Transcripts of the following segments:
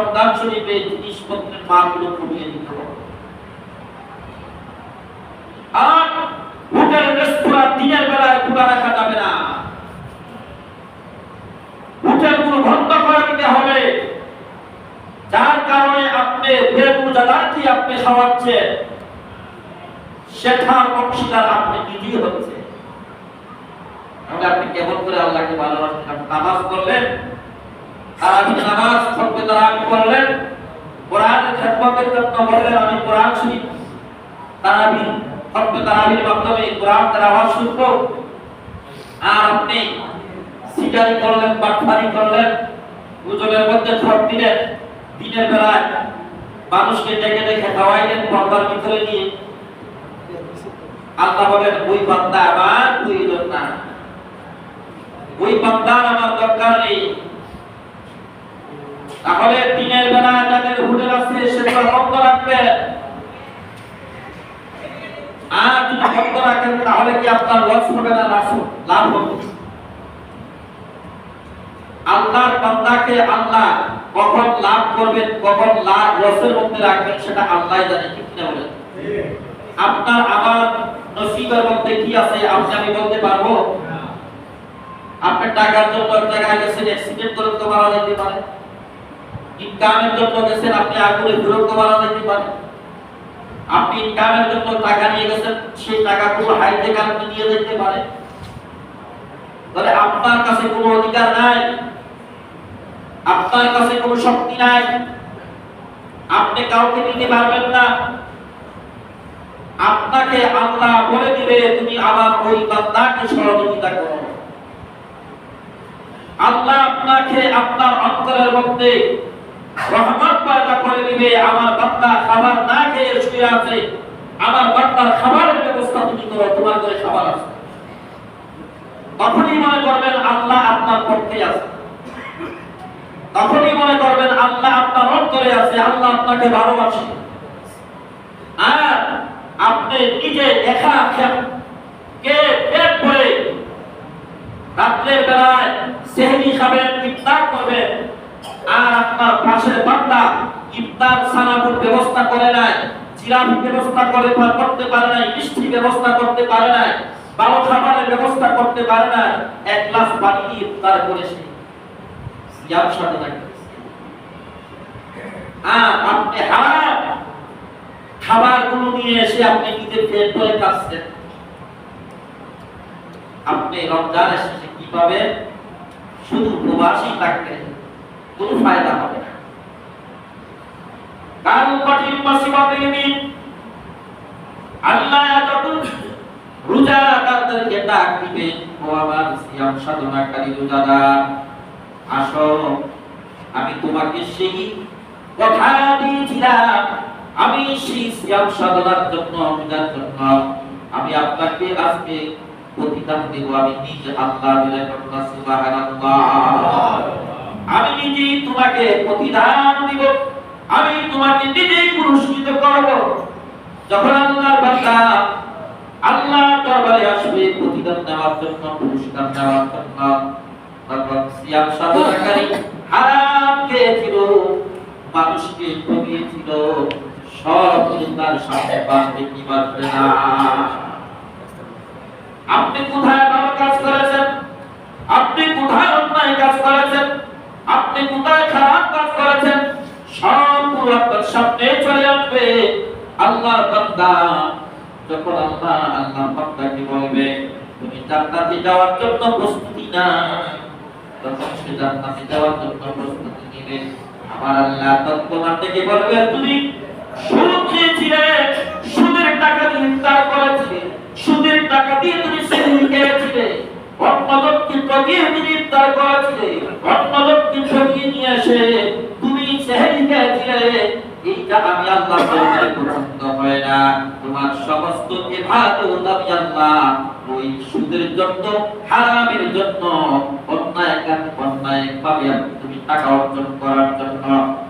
রমজান শরীফে জিনিসপত্রের মালগুলো কমিয়ে দিতে হবে। আর হোটেল, রেস্তোরাঁ দিনের বেলায় খোলা রাখা যাবে না। হোটেলগুলো বন্ধ করে দিতে হবে। যার কারণে আপনি বেরোজাদারকে আপনি খাওয়াচ্ছেন সেটার অংশীদার আপনি নিজেই হচ্ছে তাহলে আপনি কেমন করে আল্লাহকে ভালোবাসেন? নামাজ পড়লেন আর নামাজ পড়তে করলেন? কোরআনের খেদমতের আমি কোরআন শুনি। তারাবি কোরআন শুনব? আর আপনি সিগারি করলেন, বাটফারি করলেন, গুজবের মধ্যে ঠক দিলেন, দিনের বেলায় মানুষকে ডেকে ডেকে খাওয়াইলেন পর্দার ভিতরে নিয়ে। আল্লাহ বলেন, ওই বান্দা আমার প্রয়োজন না। ওই বান্দার আমার দরকার নেই। তাহলে দিনের বেলা যাদের হোটেল আছে সেগুলো বন্ধ রাখবে। আর যদি বন্ধ রাখেন তাহলে কি আপনার লস হবে না লাভ হবে। আল্লাহর বান্দাকে আল্লাহ কখন লাভ করবেন কখন লাভ লসের মধ্যে রাখবেন সেটা আল্লাহ জানে ঠিক না বলেন? আপনার আমার নসিবের মধ্যে কি আছে আপনি আমি বলতে পারব? আপনার টাকার জন্য জায়গায় গেছেন অ্যাক্সিডেন্ট করে তো মারা যেতে পারে। ইনকামের জন্য গেছেন, আপনি আগুনে বিরক্ত মারা যেতে পারে আপনি ইনকামের জন্য টাকা নিয়ে গেছেন, সেই টাকাগুলো হাইতে আপনি নিয়ে যেতে পারে তাহলে আপনার কাছে কোনো অধিকার নাই। আপনার কাছে কোনো শক্তি নাই। আপনি কাউকে নিতে পারবেন না। আপনাকে আল্লাহ বলে দিবে, তুমি আমার ওই বান্দাকে সহযোগিতা করো। আল্লাহ আপনাকে আপনার অন্তরের মধ্যে রহমত পয়দা করে দিবে, আমার বান্দা খাবার না খেয়ে শুয়ে আছে। আমার বান্দার খাবারের ব্যবস্থা তুমি করো, তোমার ঘরে খাবার আছে। তখনই মনে করবেন আল্লাহ আপনার পক্ষে আছে। তখনই মনে করবেন আল্লাহ আপনার অন্তরে আছে, আল্লাহ আপনাকে ভালোবাসে। আর আপনি নিজে একা কে পেট ভরে রাত্রের বেলায় সেহরি খাবেন, ইফতার করবেন আর আপনার পাশের বান্দা ইফতার সানাবুর ব্যবস্থা করে নাই, জিরাফি ব্যবস্থা করে করতে পারে নাই, মিষ্টি ব্যবস্থা করতে পারে নাই, ভালো খাবারের ব্যবস্থা করতে পারে না এক গ্লাস পানি ইফতার করেছে। সিয়াম সাধনা করেছে আর আপনি হারাম খাবারগুলো নিয়ে এসে আপনি নিজের পেট ভরে খাচ্ছেন। আপনি রমজানের শেষে কি পাবেন? শুধু প্রবাসী থাকতে কোনো ফায়দা হবে না। কারণ কঠিন মুসিবতের দিন আল্লাহ যখন রোজাদারদেরকে ডাক দিবেন ও আমার সিয়াম, সাধনাকারী রোজাদার, আসো, আমি তোমাকে সেই কথা দিয়েছিলাম। আমি সেই সিয়াম, সাধনার জন্য, রোজার জন্য, আমি আপনাকে আজকে প্রতিদান দেব। আমি নিজে আল্লাহ সুবহানাল্লাহ। আমি নিজেই তোমাকে প্রতিদান দিব। আমি তোমাকে নিজেই পুরস্কৃত করব। যখন আল্লাহর বান্দা আল্লাহ দরবারে আসবে, প্রতিদান দেওয়ার জন্য, পুরস্কার দেওয়ার জন্য তখন সিয়াম সাধনাকারী হারাম খেয়েছিল, মানুষকে ঠকিয়েছিল সব তার সামনে বাঁচবে কি বাঁচবে না। আপনি কোথায় ভালো কাজ করেছেন আপনি কোথায় অন্যায় কাজ করেছেন কোথায় খারাপ কাজ করেছেন সবগুলো আপনার সামনে চলে আসবে। আল্লাহর বান্দা, যখন আল্লাহ আল্লাহ বান্দাকে বলবে, তুমি জান্নাতে যাওয়ার জন্য প্রস্তুতি না তখন সে জান্নাতে যাওয়ার জন্য প্রস্তুতি নেবে। আমার আল্লাহ তৎক্ষণাৎ থেকে বলবে, তুমি সুদ খেয়েছিলে, সুদের টাকা দিয়ে ইফতার করেছিলে, সুদের টাকা দিয়ে তুমি সেদিন খেয়েছিলে। অন্য লোককে তিনি তার ইফতার করেছিলে অন্য লোককে ঠকিয়ে নিয়ে আসে তুমি চেহারি খেয়েছিলে এইটা আমি আল্লাহ দরবারে পছন্দ হয় না। তোমার সমস্ত ইবাদত আল্লাহ ওই সুদের জন্য, হারামের জন্য, অন্যায় কাজ অন্যায় ভাবে তুমি টাকা অর্জন করার জন্য।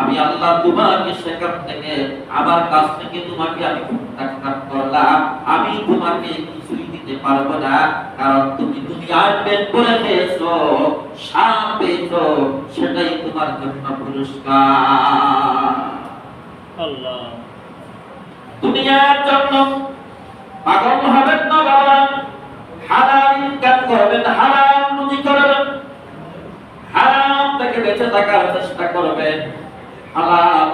আমি আল্লাহ তোমাকে সেখান থেকে, আমার কাছ থেকে তোমাকে আমি প্রত্যাখ্যান করলাম। আমি তোমাকে কিছুই দিতে পারব না, কারণ তুমি দুনিয়ার পেট করে পেয়েছ সাপ পেয়েছ, সেটাই তোমার জন্য পুরস্কার। দুনিয়ার জন্য পাগল হবেন না বাবা। হালাল ইনকাম করবেন হারাম রুজি করবেন। হারাম থেকে বেঁচে থাকার চেষ্টা করবেন। হালাল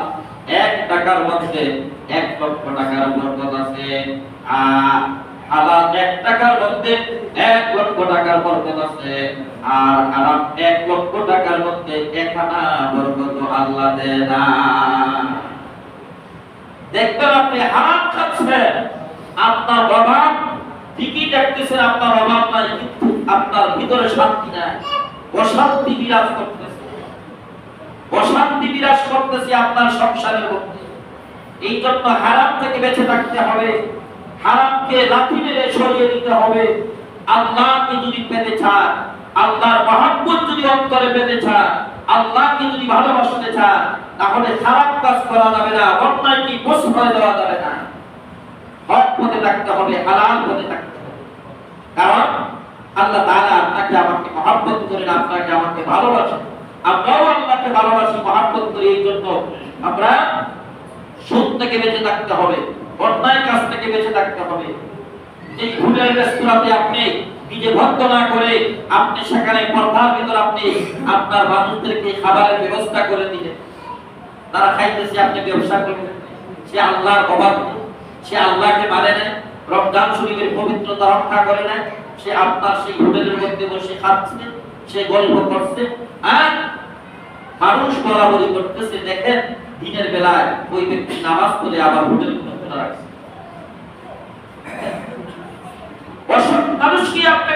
এক টাকার মধ্যে এক লক্ষ টাকার বরকত আছে। আর হালাল এক টাকার মধ্যে এক লক্ষ টাকার বরকত আছে। আর হারাম এক লক্ষ টাকার মধ্যে এক আনা বরকত আল্লাহ দেয় না। দেখবেন আপনি হারাম খাচ্ছেন, আপনার অভাব, ঠিকই দেখতেছেন আপনার অভাব নাই, কিন্তু আপনার ভিতরে শান্তি নাই। অশান্তি বিরাজ করতেছে। অশান্তি বিরাজ করতেছে আপনার সংসারের মধ্যে। এই জন্য হারাম থেকে বেঁচে থাকতে হবে। হারামকে লাথি মেরে সরিয়ে দিতে হবে। আল্লাহকে যদি পেতে চান, আল্লাহর মহাব্বত যদি অন্তরে পেতে চান আল্লাহকে যদি ভালোবাসতে চান, তাহলে খারাপ কাজ করা যাবে না অন্যায়কে প্রশ্রয় দেওয়া যাবে না। হক পথে থাকতে হবে, হালাল পথে থাকতে হবে। কারণ আল্লাহ তাআলা আপনাকে আমাকে মহাব্বত করেন, আপনাকে আমাকে ভালোবাসেন। আমরাও আল্লাহকে ভালোবাসি, মহাব্বত করি এই জন্য। আমরা সুদ থেকে বেঁচে থাকতে হবে, অন্যায় কাজ থেকে বেঁচে থাকতে হবে। এই হোটেল রেস্তোরাঁতে আপনি নিজে ভক্ত না করে আপনি সেখানে ভিতর আপনি আপনার মানুষদেরকে খাবারের ব্যবস্থা করে দিলেন। তারা খাইতেছে, আপনি ব্যবসা করবেন সে আল্লাহর অবাধ সে আল্লাহকে মানে না রমজান শরীফের পবিত্রতা রক্ষা করে না সে আপনার সেই হোটেলের মধ্যে বসে খাচ্ছে, সে গল্প করছে। আর মানুষ বরাবরি করতেছে, দেখেন, দিনের বেলায় ওই ব্যক্তি নামাজ পড়ে আবার হোটেল রাখছে অসৎ মানুষকে আপনি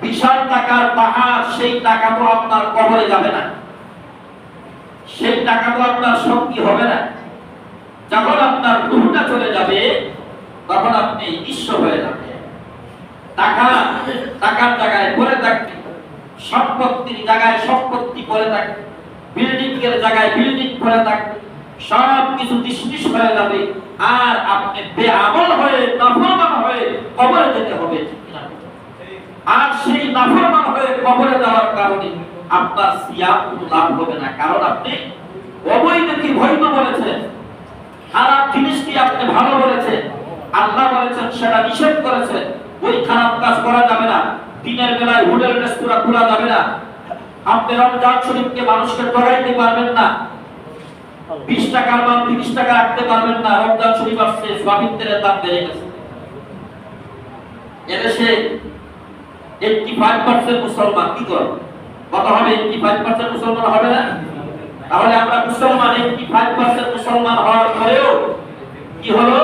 বিশাল টাকার পাহাড়, সেই টাকা তো আপনার কবরে যাবে না। সেই টাকা তো আপনার শক্তি হবে না। যখন আপনার রুহটা চলে যাবে, তখন আপনি নিঃস্ব হয়ে যাবে টাকা, টাকার জায়গায় থাকবে। সম্পত্তির জায়গায় সম্পত্তি থাকবে। বিল্ডিং এর জায়গায় বিল্ডিং থাকবে। সব কিছু হয়ে যাবে। আর আপনি বেআমল হয়ে হয়ে কবরে যেতে হবে ঠিক কিনা? আর সেই নাফরমান হয়ে কবরে যাওয়ার কারণে আপনার সিয়াম কোনো লাভ হবে না। কারণ আপনি অবৈধকে বৈধ বলেছেন। খারাপ জিনিসকে আপনি ভালো বলেছেন। আল্লাহ বলেছেন, সেটা নিষেধ করেছেন। ওই খারাপ কাজ করা যাবে না। দিনের বেলায় হোটেল রেস্তোরাঁ খোলা যাবে না। আপনি রমজান শরীফকে মানুষকে ঠকাইতে পারবেন না। বিশ টাকার মান, তিরিশ টাকা রাখতে পারবেন না। রমজান শরীফ আসছে স্বামীত্বের দাম বেড়ে গেছে। এদেশে এইটটি ফাইভ পার্সেন্ট মুসলমান কি করে? কত হবে? এইটটি ফাইভ পার্সেন্ট মুসলমান হবে না? তাহলে আমরা মুসলমান এইটটি ফাইভ পার্সেন্ট মুসলমান হওয়ার পরেও কি হলো?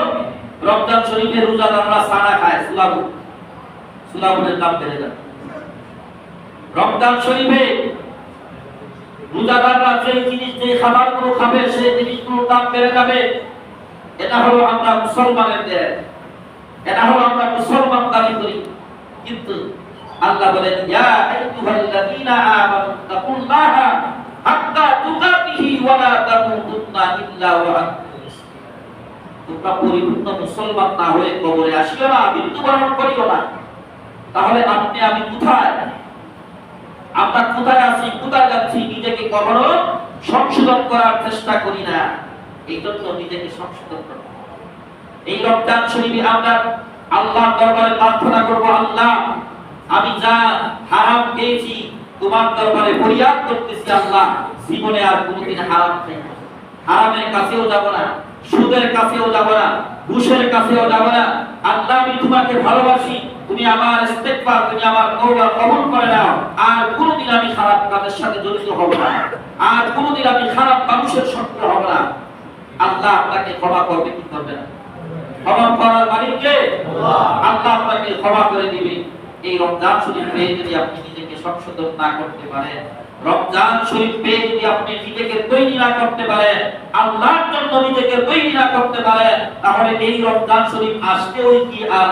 রমজান শরীফের রোজাদাররা সানা খায় সুলাবু। সুলাবুনের দাম বেড়ে যাবে রমজান শরীফে রোজাদাররা যে জিনিস যে খাবারগুলো খাবে, সেই জিনিসগুলোর দাম বেড়ে যাবে। এটা হলো আমরা মুসলমানের দেশ এটা হলো আমরা মুসলমান দাবি করি। কিন্তু আল্লাহ বলেন, ইয়া আইয়ুহাল্লাযীনা আমানু তাকুল্লাহা হাক্কা তুকাতিহি ওয়া লা তামুতুন্না ইল্লা ওয়া আনতুম তোমরা পরিপূর্ণ মুসলমান না হয়ে কবরে আসিও না, মৃত্যুবরণ করিও না। তাহলে আপনি, আমি কোথায়? আমরা কোথায় আছি, কোথায় যাচ্ছি, নিজেকে কখনো সংশোধন করার চেষ্টা করি না। এই জন্য নিজেকে সংশোধন করব এই রমজান শরীফে আমরা আল্লাহর দরবারে প্রার্থনা করব, আল্লাহ আমি যা হারাম পেয়েছি তোমার দরবারে ফরিয়াদ করতেছি আল্লাহ জীবনে আর কোনোদিন হারাম খাই না। হারামের কাছেও যাব না সুদের কাছেও যাব না ঘুষের কাছেও যাব না। আল্লাহ আমি তোমাকে ভালোবাসি তুমি আমার ইস্তেগফার তুমি আমার তওবা কবুল করে নাও। আর কোনোদিন আমি খারাপ কাজের সাথে জড়িত হব না। আর কোনোদিন আমি খারাপ মানুষের সঙ্গে হব না। আল্লাহ আপনাকে ক্ষমা করবে কি করবে না? ক্ষমা করার মালিককে আল্লাহ আপনাকে ক্ষমা করে দিবে। এই রমজান শরীফ পেয়ে যদি আপনি নিজেকে সংশোধন না করতে পারেন, রমজান শরীফ পেয়ে যদি আপনি নিজেকে তৈরি না করতে পারেন, আল্লাহর জন্য নিজেকে তৈরি না করতে পারেন, তাহলে এই রমজান শরীফ আসতে ওই কি আর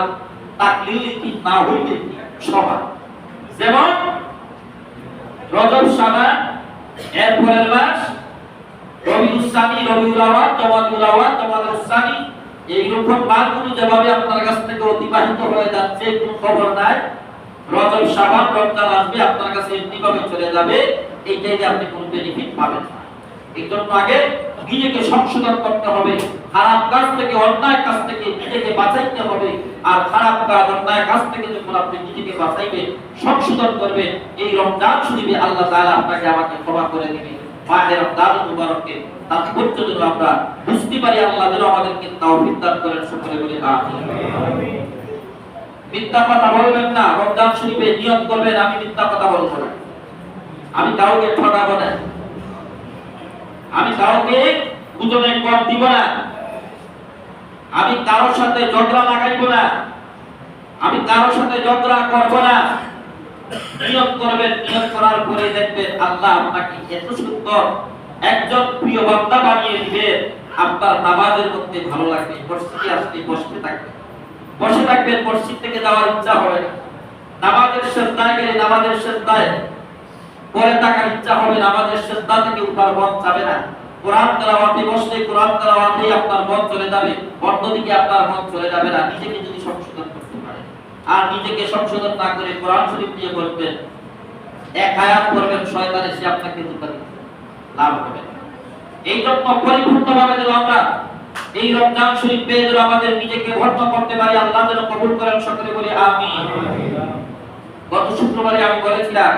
তাকলিল কি না যেমন রজব সাবান এর পরের মাস রবিউল এইরকম যেভাবে আপনার কাছ থেকে অতিবাহিত হয়ে যাচ্ছে, কোনো খবর নাই। রজব সাবান রমজান আসবে, আপনার কাছে এমনিভাবে চলে যাবে, এইটাই আপনি কোনো বেনিফিট পাবেন না। এই জন্য আগে নিজেকে সংশোধন করতে হবে, খারাপ কাজ থেকে, অন্যায় কাজ থেকে নিজেকে বাঁচাইতে হবে, আর খারাপ কাজ, অন্যায় কাজ থেকে যখন আপনি নিজেকে বাঁচাইবেন, সংশোধন করবেন, এই রমজান শরীফে আল্লাহ তাআলা আপনাকে আমাকে ক্ষমা করে দিবে। মাহে রমজান মুবারককে তাৎপর্য যেন আমরা বুঝতে পারি, আল্লাহ যেন আমাদেরকে তাওফিক দান করেন, সকলে বলে আমিন। মিথ্যা কথা বলবেন না, রমজান শরীফে করবেন, আমি মিথ্যা কথা না। আমি কাউকে ঠকাবো না। আমি কাউকে গুজবে দিব না। আমি কারোর সাথে ঝগড়া লাগাইব না। আমি কারোর সাথে করব না। করবেন নিয়ত করার পরে দেখবেন আল্লাহ আপনাকে এত সুন্দর একজন প্রিয় বান্দা বানিয়ে দিবে। আপনার নামাজের মধ্যে ভালো লাগবে, মসজিদে আসতে বসতে থাকবে। বসে থাকবেন মসজিদ থেকে যাওয়ার ইচ্ছা হবে। না নামাজের শ্রদ্ধায় গেলে নামাজের শ্রদ্ধায় পরে থাকার ইচ্ছা হবে, নামাজের শ্রদ্ধা থেকে উঠার মন যাবে না। কোরআন তেলাওয়াতে বসলে কোরআন আপনার মন চলে যাবে। অন্যদিকে আপনার মন চলে যাবে না। নিজেকে যদি সংশোধন করতে পারে। আর নিজেকে সংশোধন না করে কোরআন শরীফ দিয়ে বলবেন, এক আয়াত এসে আপনাকে লাভ হবে এই জন্য যেন আমরা। এই রমজান শরীফ যেন আমাদের নিজেকে ভর্ত করতে পারি, আল্লাহ যেন কবুল করেন, সকলে বলি আমি গত শুক্রবারে আমি বলেছিলাম